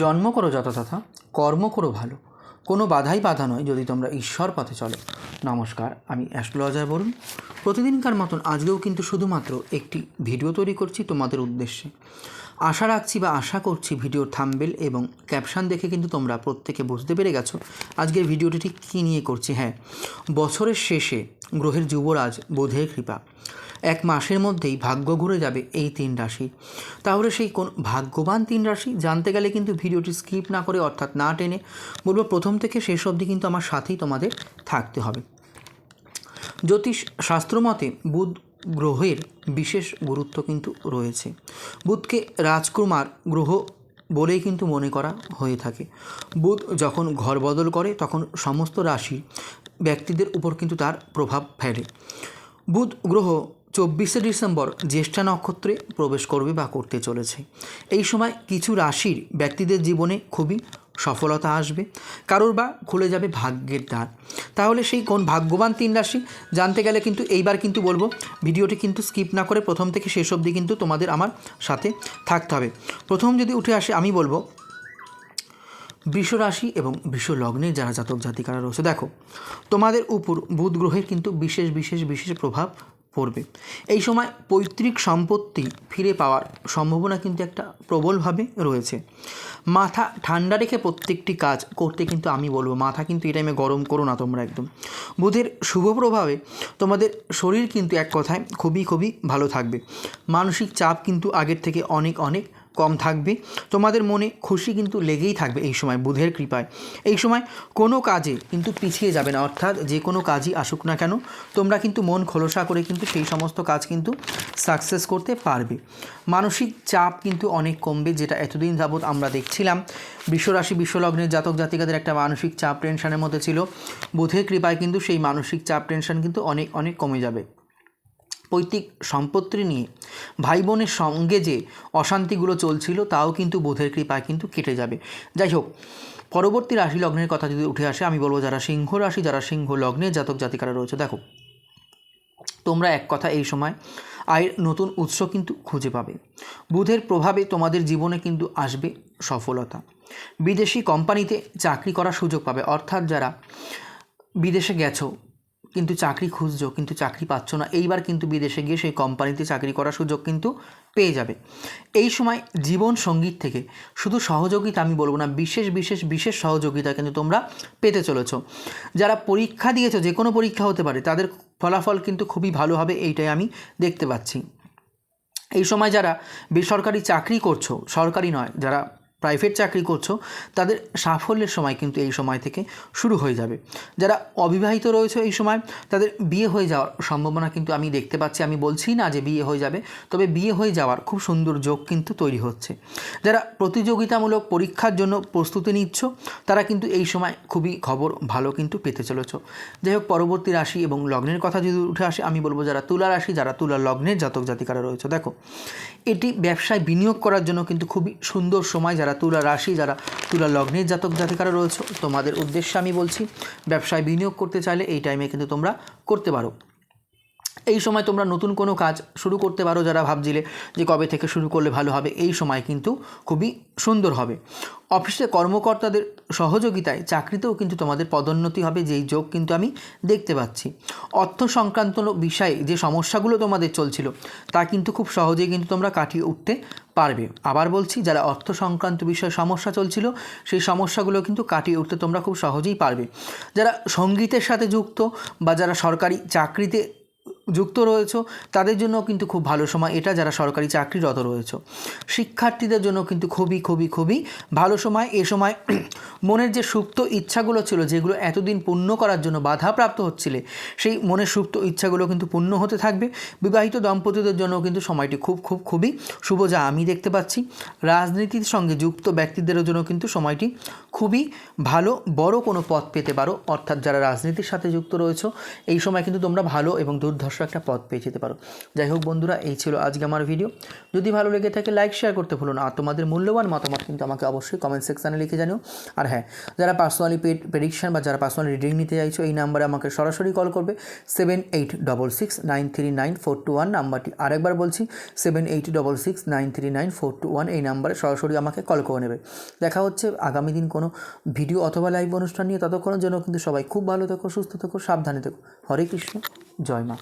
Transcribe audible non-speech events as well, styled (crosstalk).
জন্ম করো যথাযথা, কর্ম করো ভালো। কোনো বাধাই বাধা নয় যদি তোমরা ঈশ্বর পথে চলো। নমস্কার, আমি অ্যাস্ট্রোলজার বলুন প্রতিদিনকার মতন আজকেও কিন্তু শুধুমাত্র একটি ভিডিও তৈরি করছি তোমাদের উদ্দেশ্যে। আশা রাখছি বা আশা করছি ভিডিওর থাম্বেল এবং ক্যাপশন দেখে কিন্তু তোমরা প্রত্যেকে বুঝতে পেরে গেছো আজকের ভিডিওটি ঠিক কী নিয়ে করছি। হ্যাঁ বছরের শেষে গ্রহের যুবরাজ বোধের কৃপা। এক মাসের মধ্যেই ভাগ্য ঘুরে যাবে এই তিন রাশি। তাহলে সেই কোন ভাগ্যবান তিন রাশি জানতে গেলে কিন্তু ভিডিওটি স্কিপ না করে অর্থাৎ না টেনে বলব প্রথম থেকে শেষ অবধি কিন্তু আমার সাথেই তোমাদের থাকতে হবে। জ্যোতিষ শাস্ত্র মতে বুধ গ্রহের বিশেষ গুরুত্ব কিন্তু রয়েছে। বুধকে রাজকুমার গ্রহ বলেই কিন্তু মনে করা হয়ে থাকে। বুধ যখন ঘর বদল করে তখন সমস্ত রাশি ব্যক্তিদের উপর কিন্তু তার প্রভাব ফেলে। বুধ গ্রহ চব্বিশে ডিসেম্বর জ্যেষ্ঠা নক্ষত্রে প্রবেশ করবে বা করতে চলেছে। এই সময় কিছু রাশির ব্যক্তিদের জীবনে খুবই সফলতা আসবে। কারোর বা খুলে যাবে ভাগ্যের দ্বার। তাহলে সেই কোন ভাগ্যবান তিন রাশি? জানতে গেলে কিন্তু এইবার কিন্তু বলব, ভিডিওটি কিন্তু স্কিপ না করে প্রথম থেকে শেষ অবধি কিন্তু তোমাদের আমার সাথে থাকতে হবে। প্রথম যদি উঠে আসে, আমি বলব, বৃষ রাশি এবং বৃষ লগ্নের যারা জাতক জাতিকারা রয়েছে, দেখো, তোমাদের উপর বুধ গ্রহের কিন্তু বিশেষ বিশেষ বিশেষ প্রভাব পড়বে এই সময় পৈতৃক সম্পত্তি ফিরে পাওয়ার সম্ভাবনা কিন্তু একটা প্রবলভাবে রয়েছে। মাথা ঠান্ডা রেখে প্রত্যেকটি কাজ করতে কিন্তু আমি বলব, মাথা কিন্তু এই টাইমে গরম করো না তোমরা একদম। বুধের শুভ প্রভাবে তোমাদের শরীর কিন্তু এক কথায় খুবই খুবই ভালো থাকবে। মানসিক চাপ কিন্তু আগের থেকে অনেক অনেক কম থাকবে। তোমাদের মনে খুশি কিন্তু লেগেই থাকবে এই সময় বুধের কৃপায়। এই সময় কোনো কাজে কিন্তু পিছিয়ে যাবে না, অর্থাৎ যে কোনো কাজই আসুক না কেন, তোমরা কিন্তু মন খোলসা করে কিন্তু সেই সমস্ত কাজ কিন্তু সাকসেস করতে পারবে। মানসিক চাপ কিন্তু অনেক কমবে, যেটা এতদিন যাবৎ আমরা দেখছিলাম। বিশ্বরাশি বিশ্বলগ্নের জাতক জাতিকাদের একটা মানসিক চাপ টেনশনের মধ্যে ছিল। বুধের কৃপায় কিন্তু সেই মানসিক চাপ টেনশন কিন্তু অনেক অনেক কমে যাবে। পৈতৃক সম্পত্তি নিয়ে ভাই বোনের সঙ্গে যে অশান্তিগুলো চলছিল, তাও কিন্তু বোধের কৃপায় কিন্তু কেটে যাবে। যাই হোক, পরবর্তী রাশি লগ্নের কথা যদি উঠে আসে, আমি বলব যারা সিংহ রাশি, যারা সিংহ লগ্নে জাতক জাতিকারা রয়েছে, দেখো, তোমরা এক কথা এই সময় আয়ের নতুন উৎস কিন্তু খুঁজে পাবে। বুধের প্রভাবে তোমাদের জীবনে কিন্তু আসবে সফলতা। বিদেশি কোম্পানিতে চাকরি করার সুযোগ পাবে, অর্থাৎ যারা বিদেশে গেছো কিন্তু চাকরি খুঁজছো, কিন্তু চাকরি পাচ্ছ না। এইবার কিন্তু বিদেশে গিয়ে সেই কোম্পানিতে চাকরি করার সুযোগ কিন্তু পেয়ে যাবে। এই সময় জীবন সংগীত থেকে শুধু সহযোগিতা আমি বলব না, বিশেষ বিশেষ বিশেষ সহযোগিতা কিন্তু তোমরা পেতে চলেছ। যারা পরীক্ষা দিয়েছ, যে কোনো পরীক্ষা হতে পারে, তাদের ফলাফল কিন্তু খুবই ভালো হবে, এইটাই আমি দেখতে পাচ্ছি। এই সময় যারা বেসরকারি চাকরি করছ, সরকারি নয়, যারা প্রাইভেট চাকরি করছ, তাদের সাফল্যের সময় কিন্তু এই সময় থেকে শুরু হয়ে যাবে। যারা অবিবাহিত রয়েছে এই সময়, তাদের বিয়ে হয়ে যাওয়ার সম্ভাবনা কিন্তু আমি দেখতে পাচ্ছি। আমি বলছি না যে বিয়ে হয়ে যাবে, তবে বিয়ে হয়ে যাওয়ার খুব সুন্দর যোগ কিন্তু তৈরি হচ্ছে। যারা প্রতিযোগিতামূলক পরীক্ষার জন্য প্রস্তুতি নিচ্ছ, তারা কিন্তু এই সময় খুবই খবর ভালো কিন্তু পেতে চলেছ। যাই হোক, পরবর্তী রাশি এবং লগ্নের কথা যদি উঠে আসে, আমি বলব যারা তুলা রাশি, যারা তুলা লগ্নের জাতক জাতিকারা রয়েছে। দেখো, এটি ব্যবসায় বিনিয়োগ করার জন্য কিন্তু খুবই সুন্দর সময় যারা তুলা রাশি, যারা তুলা লগ্নের জাতক জাতিকারা রয়েছে, তোমাদের উদ্দেশ্যে আমি বলছি, ব্যবসায় বিনিয়োগ করতে চাইলে এই টাইমে কিন্তু তোমরা করতে পারো। এই সময় তোমরা নতুন কোনো কাজ শুরু করতে পারো যারা ভাবছিলে যে কবে থেকে শুরু করলে ভালো হবে, এই সময় কিন্তু খুবই সুন্দর হবে। অফিসে কর্মকর্তাদের সহযোগিতায় চাকরিতেও কিন্তু তোমাদের পদোন্নতি হবে, যেই যোগ কিন্তু আমি দেখতে পাচ্ছি। অর্থ সংক্রান্ত বিষয়ে যে সমস্যাগুলো তোমাদের চলছিল, তা কিন্তু খুব সহজেই কিন্তু তোমরা কাটিয়ে উঠতে পারবে। আবার বলছি, যারা অর্থ সংক্রান্ত বিষয়ে সমস্যা চলছিল, সেই সমস্যাগুলো কিন্তু কাটিয়ে উঠতে তোমরা খুব সহজেই পারবে। যারা সঙ্গীতের সাথে যুক্ত বা যারা সরকারি চাকরিতে যুক্ত রয়েছে, তাদের জন্য কিন্তু খুব ভালো সময়। এটা যারা সরকারি চাকরিরত রয়েছে। শিক্ষার্থীদের জন্য কিন্তু খুবই খুবই খুবই ভালো সময়। এ সময় (clears throat) মনের যে সুপ্ত ইচ্ছাগুলো ছিল, যেগুলো এতদিন পূর্ণ করার জন্য বাধাপ্রাপ্ত হচ্ছিলে, সেই মনের সুপ্ত ইচ্ছাগুলো কিন্তু পূর্ণ হতে থাকবে। বিবাহিত দম্পতিদের জন্য কিন্তু সময়টি খুব খুব, খুবই শুভ, যা আমি দেখতে পাচ্ছি। রাজনীতির সঙ্গে যুক্ত ব্যক্তিদের জন্য কিন্তু সময়টি খুবই ভালো, বড় কোনো পথ পেতে পারো। অর্থাৎ যারা রাজনীতির সাথে যুক্ত রয়েছে, এই সময় কিন্তু তোমরা ভালো এবং দুর্ধর্ষ একটা পথ পেয়ে যেতে পারো। যাই হোক বন্ধুরা, এই ছিল আজকে আমার ভিডিও যদি ভালো লেগে থাকে লাইক শেয়ার করতে ভুলো না। আর তোমাদের মূল্যবান মতামত কিন্তু আমাকে অবশ্যই কমেন্ট সেকশানে লিখে জানিও। আর হ্যাঁ যারা পার্সোনালি প্রেডিকশান বা যারা পার্সোনালি রিডিং নিতে চাইছো, এই নাম্বারে আমাকে সরাসরি কল করবে। Seven eight double six nine three nine four two one নাম্বারটি আরেকবার বলছি seven eight double six nine three nine four two one এই নাম্বারে সরাসরি আমাকে কল করে নেবে। দেখা হচ্ছে আগামী দিন কোনো ভিডিও অথবা লাইভ অনুষ্ঠান নিয়ে ততক্ষণের জন্য কিন্তু সবাই খুব ভালো থেকো, সুস্থ থেকো, সাবধানে থেকো। হরে কৃষ্ণ, জয় মা।